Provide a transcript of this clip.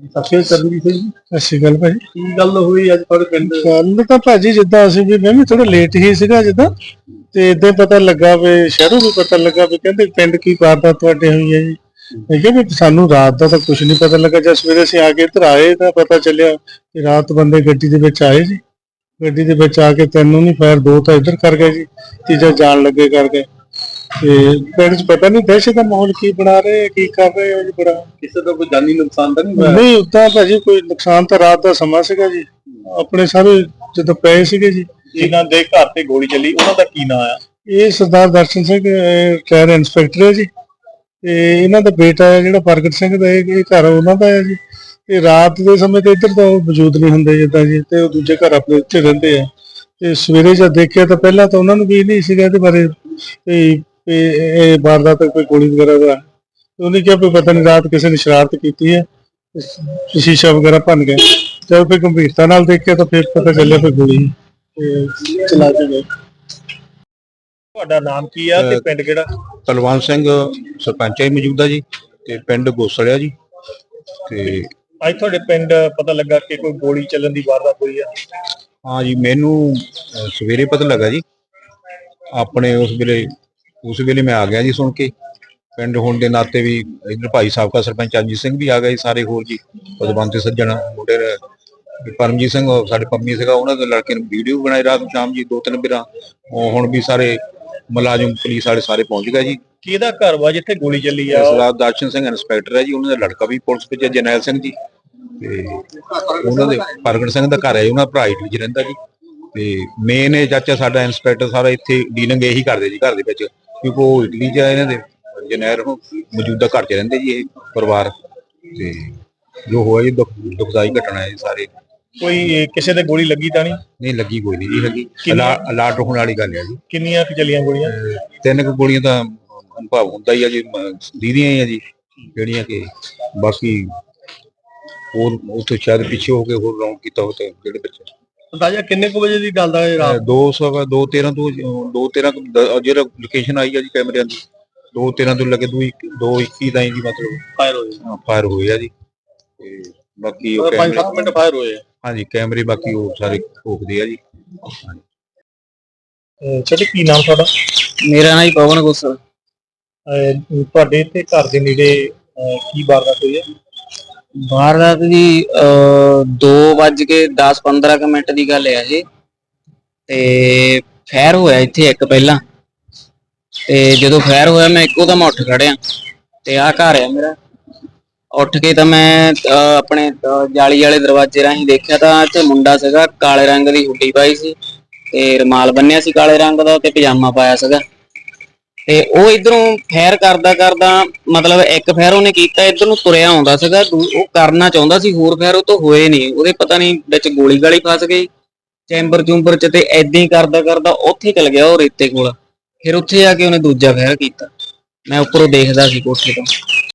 ਸਤਿ ਸ਼੍ਰੀ ਅਕਾਲ ਭਾਜੀ। ਕੀ ਗੱਲ ਹੋਈ ਅੱਜ ਤੁਹਾਡੇ ਪਿੰਡ? ਗੱਲ ਤਾਂ ਭਾਜੀ ਜਿੱਦਾਂ ਅਸੀਂ ਵੀ ਮੈਂ ਵੀ ਥੋੜਾ ਲੇਟ ਹੀ ਸੀਗਾ ਜਿੱਦਾਂ ਤੇ ਇਦਾਂ ਪਤਾ ਲੱਗਾ ਵੀ ਸ਼ਹਿਰੋਂ ਵੀ ਪਤਾ ਲੱਗਾ ਵੀ ਕਹਿੰਦੇ ਪਿੰਡ ਕੀ ਵਾਰਦਾਤ ਤੁਹਾਡੇ ਹੋਈ ਹੈ ਜੀ। ਮੈਂ ਕਿਹਾ ਵੀ ਸਾਨੂੰ ਰਾਤ ਦਾ ਤਾਂ ਕੁਝ ਨਹੀਂ ਪਤਾ ਲੱਗਾ ਜਦ ਸਵੇਰੇ ਅਸੀਂ ਆ ਕੇ ਇੱਧਰ ਆਏ ਤਾਂ ਪਤਾ ਚੱਲਿਆ ਕਿ ਰਾਤ ਬੰਦੇ ਗੱਡੀ ਦੇ ਵਿੱਚ ਆਏ ਜੀ। ਗੱਡੀ ਦੇ ਵਿੱਚ ਆ ਕੇ ਤੈਨੂੰ ਨਹੀਂ ਫਾਇਰ ਦੋ ਤਾਂ ਇੱਧਰ ਕਰ ਗਏ ਜੀ ਤੀਜਾ ਜਾਣ ਲੱਗੇ ਕਰ ਗਏ। ਤੇ ਪਿੰਡ 'ਚ ਪਤਾ ਨਹੀਂ ਦਹਿਸ਼ਤ ਦਾ ਮਾਹੌਲ ਕੀ ਬਣਾ ਰਹੇ ਕੀ ਕਰ ਰਹੇ ਆ ਜੀ ਬੜਾ। ਕਿਸੇ ਦਾ ਕੋਈ ਜਾਨੀ ਨੁਕਸਾਨ ਤਾਂ ਨਹੀਂ ਹੋਇਆ? ਨਹੀਂ ਉਦਾਂ ਭਾਜੀ ਕੋਈ ਨੁਕਸਾਨ ਤਾਂ ਰਾਤ ਦਾ ਸਮਾਂ ਸੀਗਾ ਜੀ। ਆਪਣੇ ਸਾਰੇ ਜਦੋਂ ਪਏ ਸੀਗੇ ਜੀ। ਜਿਨ੍ਹਾਂ ਦੇ ਘਰ ਤੇ ਗੋਲੀ ਚੱਲੀ ਉਹਨਾਂ ਦਾ ਕੀ ਨਾਂ ਆ? ਇਹ ਸਰਦਾਰ ਦਰਸ਼ਨ ਸਿੰਘ ਟਾਇਰ ਇੰਸਪੈਕਟਰ ਹੈ ਜੀ। ਤੇ ਇਹਨਾਂ ਦਾ ਬੇਟਾ ਹੈ ਜਿਹੜਾ ਪ੍ਰਗਟ ਸਿੰਘ ਦਾ ਇਹ ਘਰ ਉਹਨਾਂ ਦਾ ਹੈ ਜੀ। ਤੇ ਰਾਤ ਦੇ ਸਮੇਂ ਤੇ ਇੱਧਰ ਤਾਂ ਉਹ ਮੌਜੂਦ ਨਹੀਂ ਹੁੰਦੇ ਜਿੱਦਾਂ ਜੀ ਤੇ ਉਹ ਦੂਜੇ ਘਰ ਆਪਣੇ ਇੱਥੇ ਰਹਿੰਦੇ ਆ। ਤੇ ਸਵੇਰੇ ਜਦ ਦੇਖਿਆ ਤਾਂ ਪਹਿਲਾਂ ਤਾਂ ਉਹਨਾਂ ਨੂੰ ਵੀ ਨਹੀਂ ਸੀਗਾ ਇਹਦੇ ਬਾਰੇ ਵੀ ਵੀ ਇਹ ਵਾਰਦਾਤ ਕੋਈ ਗੋਲੀ ਵਗੈਰਾ ਦਾ ਉਹਨੇ ਕਿਹਾ ਵੀ ਪਤਾ ਨਹੀਂ ਰਾਤ ਕਿਸੇ ਨੇ ਸ਼ਰਾਰਤ ਕੀਤੀ ਹੈ ਸ਼ੀਸ਼ਾ ਵਗੈਰਾ ਭੰਨ ਗਿਆ ਜਦ ਫਿਰ ਗੰਭੀਰਤਾ ਨਾਲ ਦੇਖਿਆ ਤਾਂ ਫਿਰ ਪਤਾ ਚੱਲਿਆ ਫਿਰ ਗੋਲੀ ਤੇ ਚਲਾ ਕੇ ਗਏ। ਤੁਹਾਡਾ ਨਾਮ ਕੀ ਆ ਤੇ ਪਿੰਡ ਕਿਹੜਾ? ਤਲਵੰਤ ਸਿੰਘ ਸਰਪੰਚ ਹੈ ਮੌਜੂਦਾ ਜੀ ਤੇ ਪਿੰਡ ਗੋਸਲਿਆ ਜੀ। ਤੇ ਅੱਜ ਤੁਹਾਡੇ ਪਿੰਡ ਪਤਾ ਲੱਗਾ ਕਿ ਕੋਈ ਗੋਲੀ ਚੱਲਣ ਦੀ ਵਾਰਦਾਤ ਹੋਈ ਆ। ਹਾਂ ਜੀ ਮੈਨੂੰ ਸਵੇਰੇ ਪਤਾ ਲੱਗਾ ਜੀ। ਆਪਣੇ ਉਸ ਵੇਲੇ ਉਸ ਵੇਲੇ ਮੈਂ ਆ ਗਿਆ ਜੀ ਸੁਣ ਕੇ। ਪਿੰਡ ਹੋਣ ਦੇ ਨਾਤੇ ਵੀ ਇਧਰ ਭਾਈ ਸਾਹਿਬ ਦਾ ਸਰਪੰਚ ਅਜੀਤ ਸਿੰਘ ਵੀ ਆ ਗਏ ਸਾਰੇ ਹੋਰ ਜੀ। ਪਦਵੰਤ ਸੱਜਣ ਮੁੰਡੇ ਪਰਮਜੀਤ ਸਿੰਘ ਸਾਡੇ ਪੰਮੀ ਸੀਗਾ ਉਹਨਾਂ ਦੇ ਲੜਕੇ ਨੇ ਵੀਡੀਓ ਬਣਾਈ ਰਾਤ ਸ਼ਾਮ ਜੀ ਦੋ ਤਿੰਨ ਬਿਰਾਂ। ਉਹ ਹੁਣ ਵੀ ਸਾਰੇ ਮੁਲਾਜ਼ਮ ਪੁਲਿਸ ਵਾਲੇ ਸਾਰੇ ਪਹੁੰਚ ਗਏ ਜੀ। ਕਿਹਦਾ ਘਰ ਵਾ ਜਿੱਥੇ ਗੋਲੀ ਚੱਲੀ ਆ? ਸਰਦਾਰ ਦਰਸ਼ਨ ਸਿੰਘ ਇੰਸਪੈਕਟਰ ਹੈ ਜੀ ਉਹਨਾਂ ਦਾ ਲੜਕਾ ਵੀ ਪੁਲਿਸ ਵਿੱਚ ਹੈ, ਜਰਨੈਲ ਸਿੰਘ ਜੀ। ਤੇ ਉਹਨਾਂ ਦੇ ਪ੍ਰਗਟ ਸਿੰਘ ਦਾ ਘਰ ਹੈ ਉਹਨਾਂ ਭਰਾ ਇਟਲੀ 'ਚ ਰਹਿੰਦਾ ਜੀ। ਤੇ ਮੇਨ ਇਹ ਚਾਚਾ ਸਾਡਾ ਇੰਸਪੈਕਟਰ ਸਾਰਾ ਇੱਥੇ ਡੀਲਿੰਗ ਇਹੀ ਕਰਦੇ ਜੀ ਘਰ ਦੇ ਵਿੱਚ। ਕਿਉਂਕਿ ਉਹ ਇਟਲੀ 'ਚ ਆ ਇਹਨਾਂ ਦੇ ਉਹ ਮੌਜੂਦਾ ਘਰ 'ਚ ਰਹਿੰਦੇ ਜੀ ਇਹ ਪਰਿਵਾਰ। ਤੇ ਜੋ ਹੋਇਆ ਜੀ ਦੁੱਖ ਦੁਖਦਾਈ ਘਟਨਾ ਹੈ ਜੀ ਸਾਰੇ। ਕੋਈ ਕਿਸੇ ਦੇ ਗੋਲੀ ਲੱਗੀ ਤਾਂ ਨਹੀਂ? ਨਹੀਂ ਲੱਗੀ ਕੋਈ ਨਹੀਂ ਜੀ ਲੱਗੀ। ਅਲਾਟ ਹੋਣ ਵਾਲੀ ਗੱਲ ਹੈ ਜੀ। ਕਿੰਨੀਆਂ ਕੁ ਚੱਲੀਆਂ ਗੋਲੀਆਂ? ਤਿੰਨ ਕੁ ਗੋਲੀਆਂ ਤਾਂ ਅਨੁਭਵ ਹੁੰਦਾ ਹੀ ਆ ਜੀ ਮ- ਦੀਦੀਆਂ ਹੀ ਆ ਜੀ ਜਿਹੜੀਆਂ ਕਿ ਬਾਕੀ ਹੋਰ ਉੱਥੇ ਸ਼ਾਇਦ ਪਿੱਛੇ ਹੋ ਕੇ ਹੋਰ ਰਾਉਂਡ ਕੀਤਾ ਹੋ ਤੇ ਜਿਹੜੇ ਬੱਚੇ ਅੰਦਾਜ਼ਾ ਕਿੰਨੇ ਕੁ ਵਜੇ ਦੀ ਗੱਲ ਦਾ ਇਹ ਰਾਤ 200 2 13 ਤੋਂ 2 13 ਜਿਹੜਾ ਲੋਕੇਸ਼ਨ ਆਈ ਆ ਜੀ ਕੈਮਰਿਆਂ ਦੀ 2 13 ਤੋਂ ਲੱਗੇ 2 2 21 ਤਾਈਂ ਦੀ ਮਤਲਬ। ਫਾਇਰ ਹੋਈ ਫਾਇਰ ਹੋਏ ਆ ਜੀ। ਤੇ ਬਾਕੀ ਉਹ 5-7 ਕੈਮਰੇ ਮਿੰਟ ਫਾਇਰ ਹੋਏ ਆ। ਹਾਂਜੀ ਕੈਮਰੇ ਬਾਕੀ ਉਹ ਸਾਰੇ ਠੋਕਦੇ ਆ ਜੀ। ਛੋਟੇ ਕੀ ਨਾਮ ਤੁਹਾਡਾ? ਮੇਰਾ ਨਾਮ ਜੀ ਪਵਨ ਗੋਸਲ ਤੁਹਾਡੇ ਇੱਥੇ ਘਰ ਦੇ ਨੇੜੇ ਕੀ ਵਾਰਦਾਤ ਹੋਈ ਹੈ? ਵਾਰਦਾਤ ਦੀ 2 ਵੱਜ ਕੇ 10 15 ਕੁ ਮਿੰਟ ਦੀ ਗੱਲ ਹੈ ਜੀ। ਤੇ ਫੈਰ ਹੋਇਆ ਇੱਥੇ ਇੱਕ ਪਹਿਲਾਂ। ਤੇ ਜਦੋਂ ਫੈਰ ਹੋਇਆ ਮੈਂ ਇੱਕੋ ਦਮ ਉੱਠ ਖੜਿਆ। ਤੇ ਆਹ ਘਰ ਆ ਮੇਰਾ। ਉੱਠ ਕੇ ਤਾਂ ਮੈਂ ਆਪਣੇ ਜਾਲੀ ਵਾਲੇ ਦਰਵਾਜ਼ੇ ਰਾਹੀਂ ਦੇਖਿਆ ਤਾਂ ਇੱਥੇ ਮੁੰਡਾ ਸੀਗਾ, ਕਾਲੇ ਰੰਗ ਦੀ ਹੁੱਡੀ ਪਾਈ ਸੀ। ਤੇ ਰਮਾਲ ਬੰਨਿਆ ਸੀ ਕਾਲੇ ਰੰਗ ਦਾ ਤੇ ਪਜਾਮਾ ਪਾਇਆ ਸੀਗਾ। ਤੇ ਉਹ ਇਧਰੋਂ ਫੈਰ ਕਰਦਾ ਕਰਦਾ, ਮਤਲਬ ਇੱਕ ਫੈਰ ਉਹਨੇ ਕੀਤਾ, ਇਧਰ ਨੂੰ ਤੁਰਿਆ ਆਉਂਦਾ ਸੀਗਾ ਉਹ ਕਰਨਾ ਚਾਹੁੰਦਾ ਸੀ, ਹੋਰ ਫੈਰ ਉਹ ਤੋਂ ਹੋਏ ਨਹੀਂ। ਉਹਦੇ ਪਤਾ ਨਹੀਂ ਵਿੱਚ ਗੋਲੀ ਗਾਲੀ ਫਸ ਗਈ, ਚੈਂਬਰ ਚੁੰਬਰ ਚ ਤੇ ਐਦਾਂ ਹੀ ਕਰਦਾ ਕਰਦਾ ਉੱਥੇ ਚਲ ਗਿਆ ਉਹ ਰੇਤੇ ਕੋਲ। ਫਿਰ ਉੱਥੇ ਆ ਕੇ ਉਹਨੇ ਦੂਜਾ ਫੈਰ ਕੀਤਾ। ਮੈਂ ਉੱਪਰੋਂ ਦੇਖਦਾ ਸੀ ਕੋਠੇ ਤੋਂ।